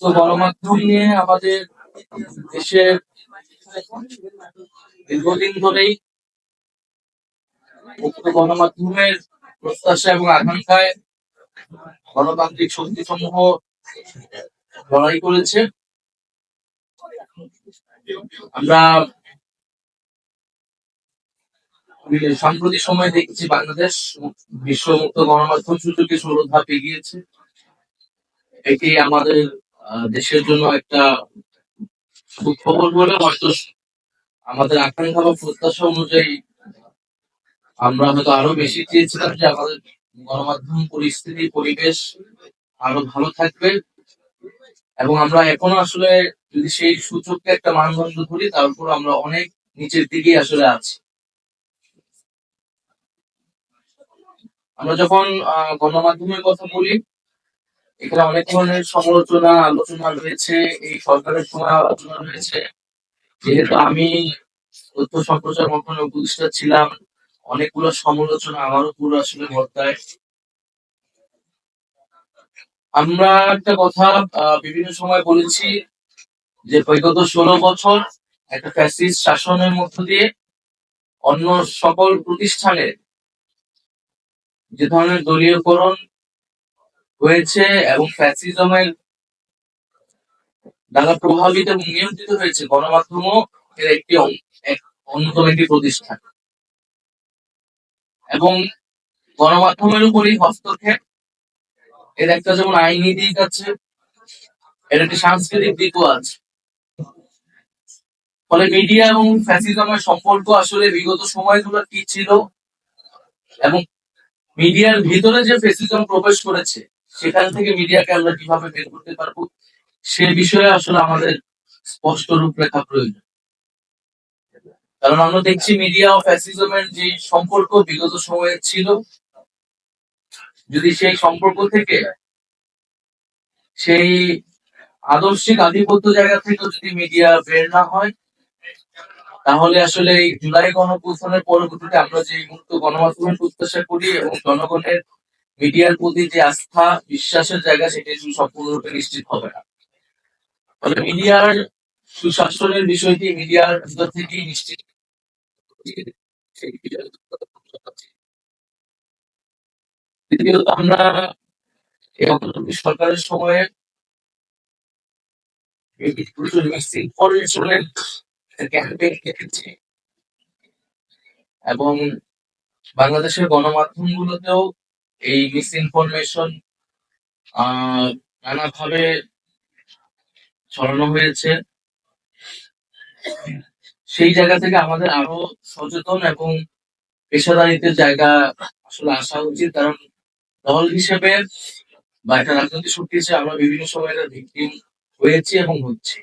তো গণমাধ্যম নিয়ে আমাদের দেশে দীর্ঘদিন ধরেই গণমাধ্যমের প্রত্যাশা এবং আকাঙ্ক্ষায় গণতান্ত্রিক শক্তি সমূহ লড়াই করেছে। আমরা সাম্প্রতিক সময় দেখছি বাংলাদেশ বিশ্ব মুক্ত গণমাধ্যম সূচকে ষোলো ধাপ এগিয়েছে। এটি আমাদের দেশের জন্য একটা সুখবর বলে আমাদের আকাঙ্ক্ষা বা প্রত্যাশা অনুযায়ী, আমরা হয়তো আরও বেশি চেয়েছিলাম যে আমাদের গণমাধ্যম পরিস্থিতি, পরিবেশ আরও ভালো থাকবে। এবং আমরা এখনও আসলে যদি সেই সূচককে একটা মানদণ্ড ধরি তারপর আমরা অনেক নিচের দিকে আসলে আছি। আমরা যখন গণমাধ্যমের কথা বলি এখানে অনেক ধরনের সমালোচনা, আলোচনা রয়েছে, এই সরকারের সময় আলোচনা রয়েছে। যেহেতু আমি তথ্য সম্প্রচার মন্ত্রণালয়ের উপদেষ্টা ছিলাম, অনেকগুলো সমালোচনা আমার উপর আসলে বর্তায়। আমরা একটা কথা বিভিন্ন সময় বলেছি যে বিগত ষোলো বছর একটা ফ্যাসিস্ট শাসনের মধ্য দিয়ে অন্য সকল প্রতিষ্ঠানের যে ধরনের দলীয়করণ হয়েছে এবং ফ্যাসিজমের দ্বারা প্রভাবিত এবং নিয়ন্ত্রিত হয়েছে গণমাধ্যমও এর একটি এক অন্যতম একটি প্রতিষ্ঠান। এবং গণমাধ্যমের উপরই হস্তক্ষেপ। এর একটা যেমন আইনি দিক আছে, এর একটি সাংস্কৃতিক দিকও আছে। ফলে মিডিয়া এবং ফ্যাসিজমের সম্পর্ক আসলে বিগত সময়গুলো কি ছিল এবং মিডিয়ার ভিতরে যে ফ্যাসিজম প্রবেশ করেছে, সেখান থেকে মিডিয়াকে আমরা কীভাবে বের করতে পারব, সে বিষয়ে আসলে আমাদের স্পষ্ট রূপরেখা প্রয়োজন। কারণ আমরা দেখছি মিডিয়া ও ফ্যাসিজমের যে সম্পর্ক বিগত সময়ে ছিল, যদি সেই সম্পর্ক থেকে সেই আদর্শিক আধিপত্য জায়গা থেকে যদি মিডিয়া বের না হয় তাহলে আসলে এই জুলাই গণপ্রস্থানের পরবর্তীতে আমরা যে মুক্ত গণমাধ্যমের প্রত্যাশা করি এবং জনগণের মিডিয়ার প্রতি যে আস্থা, বিশ্বাসের জায়গা, সেটি সম্পূর্ণরূপে নিশ্চিত হবে না। ফলে মিডিয়ার সুশাসনের বিষয়টি মিডিয়ার ভিতর থেকেই নিশ্চিত। দ্বিতীয়ত, আমরা সরকারের সময়ে এবং বাংলাদেশের গণমাধ্যমগুলোতেও এই মিসইনফরমেশন আহ, নানাভাবে ছড়ানো হয়েছে। সেই জায়গা থেকে আমাদের আরও সচেতন এবং পেশাদারিত্বের জায়গা আসলে আসা উচিত। কারণ দল হিসেবে বা একটা রাজনৈতিক শক্তি হিসেবে আমরা বিভিন্ন সময় ভিকটিম হয়েছি এবং হচ্ছি।